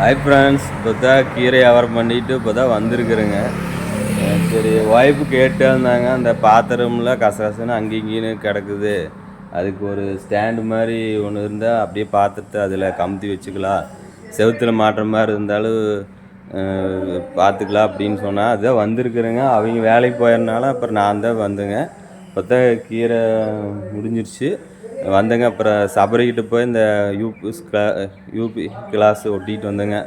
Hi friends இப்போ தான் கீரை வியாபாரம் பண்ணிட்டு இப்போ தான் வந்திருக்குறேங்க. சரி ஒய்ஃபு கேட்டே இருந்தாங்க அந்த பாத்திரம்ல கசகசன்னு அங்கேயும் இங்கேயும் கிடக்குது. அதுக்கு ஒரு ஸ்டாண்டு மாதிரி ஒன்று இருந்தால் அப்படியே பாத்திரத்தை அதில் கமுத்தி வச்சுக்கலாம். செவுத்தில் மாட்டுற மாதிரி இருந்தாலும் பார்த்துக்கலாம் அப்படின்னு சொன்னால் அதுதான் வந்திருக்குறேங்க. அவங்க வேலைக்கு போயிருந்தாலும் அப்புறம் நான் தான் வந்தேங்க. இப்போ தான் கீரை முடிஞ்சிருச்சு. வந்தேங்க. அப்புறம் சபரிக்கிட்டு போய் இந்த யூபி கிளா யூபி கிளாஸ் ஒட்டிகிட்டு வந்தேங்க.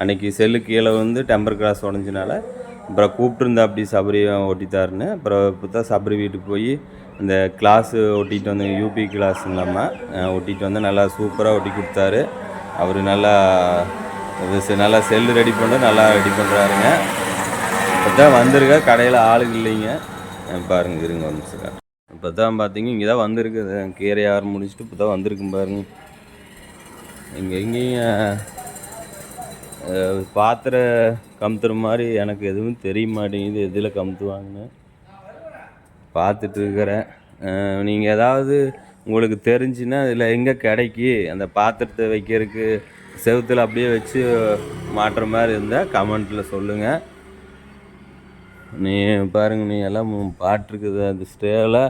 அன்னைக்கு செல்லு கீழே வந்து டெம்பர் கிளாஸ் உடஞ்சினால அப்புறம் கூப்பிட்டுருந்தா அப்படி சபரி ஒட்டித்தாருன்னு. அப்புறம் இப்போ தான் சபரி வீட்டுக்கு போய் இந்த கிளாஸு ஒட்டிகிட்டு வந்தேங்க. யூபி கிளாஸுங்களாம்மா ஒட்டிகிட்டு வந்து நல்லா சூப்பராக ஒட்டி கொடுத்தாரு. அவர் நல்லா நல்லா செல்லு ரெடி பண்ண நல்லா ரெடி பண்ணுறாருங்க இப்போ தான் வந்திருக்க. கடையில் ஆளுங்க இல்லைங்க. பாருங்க இருங்க ஒரு இப்போ தான் பார்த்தீங்க இங்கே தான் வந்திருக்குது. கீரை ஆறு முடிச்சுட்டு இப்போ தான் வந்திருக்கும் பாருங்க. இங்கே எங்கேயும் பாத்திர கமுத்துற மாதிரி எனக்கு எதுவும் தெரிய மாட்டேங்குது. எதில் கமுத்துவாங்கன்னு பார்த்துட்டு இருக்கிறேன் நீங்கள் ஏதாவது உங்களுக்கு தெரிஞ்சுன்னா இதில் எங்கே கிடைக்கி அந்த பாத்திரத்தை வைக்கிறதுக்கு செவுத்தில் அப்படியே வச்சு மாட்டுற மாதிரி இருந்தால் கமெண்ட்டில் சொல்லுங்கள் நீ பாருங்க நீ எல்லாம் பாட்டிருக்குது அந்த ஸ்டேவில்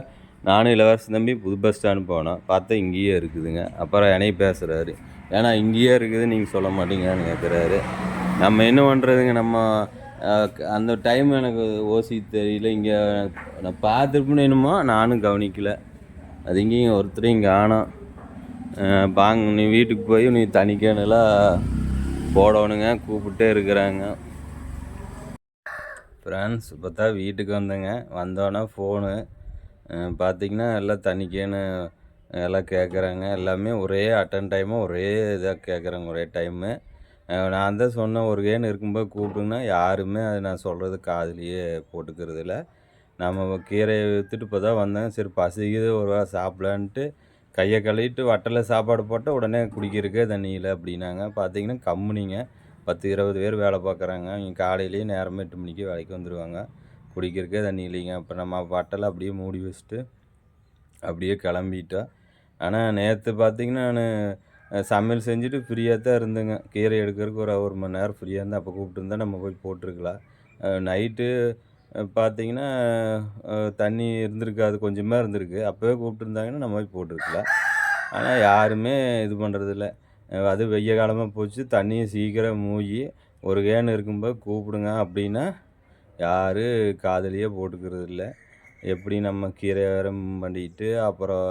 நானும் இளவரசன் தம்பி புது பஸ் ஸ்டாண்டு போனோம். பார்த்தா இங்கேயே இருக்குதுங்க. அப்புறம் என்னையும் பேசுகிறாரு ஏன்னா இங்கேயே இருக்குது நீங்கள் சொல்ல மாட்டீங்கன்னு கேட்குறாரு நம்ம என்ன பண்ணுறதுங்க நம்ம அந்த டைம் எனக்கு ஓசி தெரியல. இங்கே நான் பார்த்துருப்பேன்னு என்னமோ நானும் கவனிக்கல. அது இங்கேயும் ஒருத்தரையும் காணோம். பாங்க நீ வீட்டுக்கு போய் நீ தனிக்கணுலாம் போடணுங்க. கூப்பிட்டே இருக்கிறாங்க. ஃப்ரெண்ட்ஸ் இப்போ தான் வீட்டுக்கு வந்தேங்க. வந்தோடனே ஃபோனு பார்த்தீங்கன்னா எல்லாம் தனிக்கேன்னு எல்லாம் கேட்குறாங்க எல்லாமே ஒரே அட்டன் டைமாக ஒரே இதாக கேட்குறாங்க ஒரே டைமு நான் தான் சொன்னேன் ஒரு கேன் இருக்கும்போது கூப்பிட்டுங்கன்னா யாருமே அது நான் சொல்கிறது காதுலேயே போட்டுக்கிறது இல்லை. நம்ம கீரையை விற்றுட்டு இப்போ தான் வந்தேன். சரி பசிக்குது ஒரு வேளை சாப்பிடலான்ட்டு கையை கழுவிட்டு வட்டல சாப்பாடு போட்டால் உடனே குடிக்கிறக்கே தண்ணி இல்லை அப்படின்னாங்க. பார்த்தீங்கன்னா கம்முனிங்க. பத்து இருபது பேர் வேலை பார்க்குறாங்க. இங்கே காலையிலேயே நேரமே எட்டு மணிக்கு வேலைக்கு வந்துடுவாங்க குடிக்கிறக்கே தண்ணி இல்லைங்க. அப்போ நம்ம வட்டலை அப்படியே மூடி வச்சுட்டு அப்படியே கிளம்பிட்டோம் ஆனால் நேற்று பார்த்தீங்கன்னா நான் சமையல் செஞ்சுட்டு ஃப்ரீயாக தான் இருந்தேங்க. கீரை எடுக்கிறதுக்கு ஒரு ஒரு மணி நேரம் ஃப்ரீயாக இருந்தால் அப்போ கூப்பிட்டுருந்தா நம்ம போய் போட்டிருக்கலாம். நைட்டு பார்த்தீங்கன்னா தண்ணி இருந்திருக்காது கொஞ்சமாக இருந்திருக்கு. அப்போவே கூப்பிட்டுருந்தாங்கன்னா நம்ம போய் போட்டிருக்கலாம். ஆனால் யாருமே இது பண்ணுறதில்ல அது வெய்ய காலமாக போச்சு. தண்ணியை சீக்கிரம் மூழ்கி ஒரு கேன் இருக்கும்போது கூப்பிடுங்க அப்படின்னா யார் காதுலேயே போட்டுக்கிறது இல்லை. எப்படி நம்ம கீரை வேற பண்ணிக்கிட்டு அப்புறம்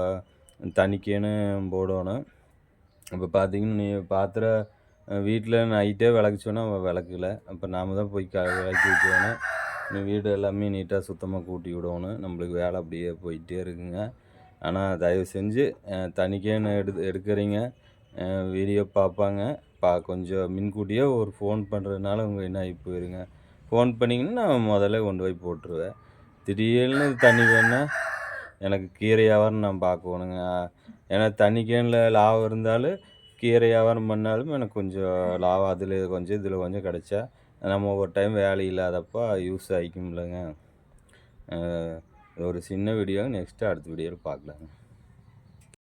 தண்ணிக்கேன்னு போடணும். இப்போ பார்த்தீங்கன்னா நீ பாத்திரம் வீட்டில் நைட்டே விளக்க சொன்னால் விளக்கல. அப்போ நாம தான் போய் க விளக்கி வைக்கணும். நீ வீடு எல்லாமே நீட்டாக சுத்தமாக கூட்டி விடணும். நம்மளுக்கு வேலை அப்படியே போயிட்டே இருக்குங்க. ஆனால் தயவு செஞ்சு தனிக்கேன்னு எடு எடுக்கிறீங்க. வீடியோ பார்ப்பாங்க. பா கொஞ்சம் முன்கூட்டியே ஒரு ஃபோன் பண்ணுறதுனால உங்கள் என்ன ஆகி போயிருங்க. ஃபோன் பண்ணிங்கன்னா நான் முதல்ல கொண்டு போய் போட்டுருவேன். திடீர்னு தண்ணி வேணா எனக்கு கீரை வியாபாரம் நான் பார்க்கணுங்க. ஏன்னா தண்ணி கேனில் லாபம் இருந்தாலும் கீரை வியாபாரம் பண்ணாலும் எனக்கு கொஞ்சம் லாபம். அதில் கொஞ்சம் இதில் கொஞ்சம் கிடச்சா நம்ம ஒரு டைம் வேலை இல்லாதப்போ யூஸ் ஆகிக்கும்லங்க. ஒரு சின்ன வீடியோ நெக்ஸ்ட்டு அடுத்த வீடியோவில் பார்க்கலாங்க.